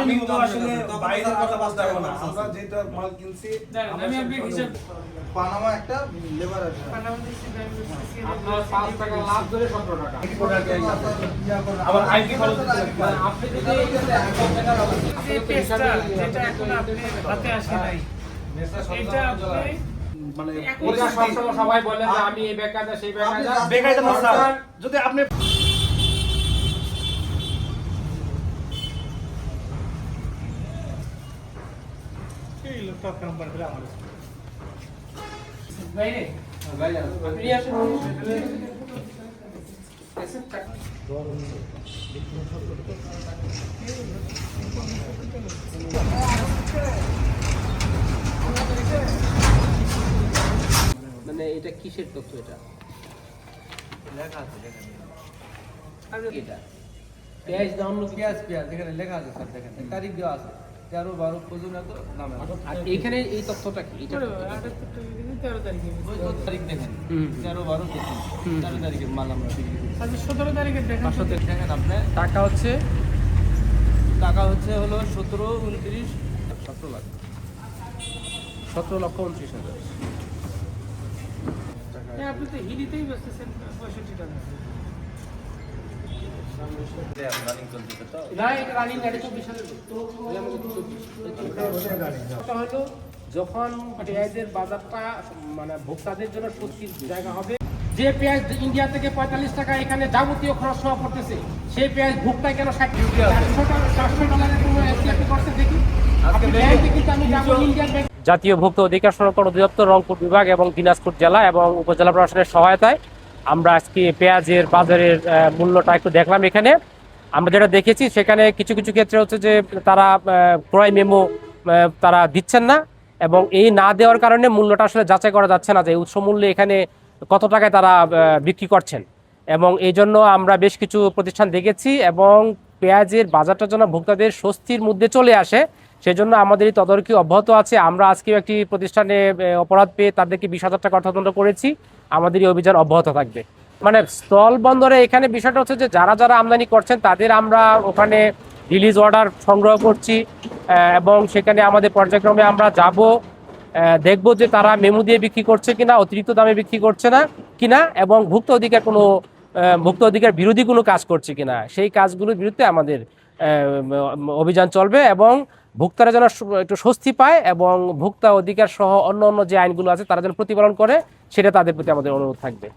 আমি তো আসলে বাইরের কথা বলতে পারব না। আমরা যেটা মাল কিনছি আমি আপনাকে হিসাব পানামা একটা লেবার আছে। আপনার পাঁচ টাকা লাভ ধরে সতেরো টাকা। আবার আইপি খরচ মানে আপনি যদি যেটা এখন আপনি হাতে আসে নাই। এটা আপনি মানে সবাই বলে যে আমি এই বেকারটা সেই বেকারটা বেকারিতে না স্যার যদি আপনি এই লোকটা নাম্বার করে আমার বাইরে আপনি আসুন মানে এটা কিসের তথ্য এটা? লেখা আছে দেখেন আর এটা? পেঁয়াজ দাম পেঁয়াজ পেঁয়াজ এখানে লেখা আছে স্যার দেখেন। তারিখ দেওয়া আছে। তেরো বারো পর্যন্ত নামে আর এখানে এই তথ্যটা কি? তেরো তারিখে ওই তারিখ দেখেন। তেরো বারো তেরো তারিখের মাল আমরা আচ্ছা সতেরো তারিখে দেখেন। দেখেন আপনি। টাকা হচ্ছে? টাকা হচ্ছে হলো সতেরো উনত্রিশ সতেরো লাখ। সতেরো লক্ষ উনত্রিশ হাজার। আপনি তো হিলিতেই বেচতেছেন পঁয়ষট্টি টাকা রানিং চলতেছে তো না এটা রানিং গাড়ি চব্বিশ হাজার এটা হলো যখন পেঁয়াজের বাজারটা মানে ভোক্তাদের জন্য স্বস্তির জায়গা হবে যে পেঁয়াজ ইন্ডিয়া থেকে পঁয়তাল্লিশ টাকা এখানে যাবতীয় খরচ সহ পড়তেছে সেই পেঁয়াজ ভোক্তায় কেন ষাট চারশো ডলারের কোনো এসিপি করছে দেখি? কিন্তু আমি যাব ইন্ডিয়ান ব্যাংক জাতীয় ভোক্তা অধিকার সংরক্ষণ অধিদপ্তর রংপুর বিভাগ এবং দিনাজপুর জেলা এবং উপজেলা প্রশাসনের সহায়তায় আমরা আজকে পেঁয়াজের বাজারের মূল্যটা একটু দেখলাম এখানে। আমরা যেটা দেখেছি, সেখানে কিছু কিছু ক্ষেত্রে হচ্ছে যে তারা ক্রয় মেমো তারা দিচ্ছেন না এবং এই না দেওয়ার কারণে মূল্যটা আসলে যাচাই করা যাচ্ছে না যে উৎস মূল্যে এখানে কত টাকায় তারা বিক্রি করছেন। এবং এই জন্য আমরা বেশ কিছু প্রতিষ্ঠান দেখেছি এবং পেঁয়াজের বাজারটা যেন ভোক্তাদের স্বস্তির মধ্যে চলে আসে। সেজন্য আমাদের এই তদারকি অব্যাহত আছে। আমরা আজকেও একটি প্রতিষ্ঠানে অপরাধ পেয়ে তাদেরকে বিশ হাজার টাকা অর্থদণ্ড করেছি। আমাদের এই অভিযান অব্যাহত থাকবে। মানে স্থল বন্দরে এখানে বিষয়টা হচ্ছে যে যারা যারা আমদানি করছেন, তাদের আমরা ওখানে রিলিজ অর্ডার সংগ্রহ করছি এবং সেখানে আমাদের পর্যায়ক্রমে আমরা যাব দেখব যে তারা মেমু দিয়ে বিক্রি করছে কিনা, অতিরিক্ত দামে বিক্রি করছে না কিনা, এবং ভুক্ত অধিকার কোনো ভুক্ত অধিকার বিরোধী কোনো কাজ করছে কিনা। সেই কাজগুলোর বিরুদ্ধে আমাদের অভিযান চলবে এবং ভোক্তারা যেন একটু স্বস্তি পায় এবং ভোক্তা অধিকার সহ অন্য অন্য যে আইনগুলো আছে, তারা যেন প্রতিপালন করে, সেটা তাদের প্রতি আমাদের অনুরোধ থাকবে।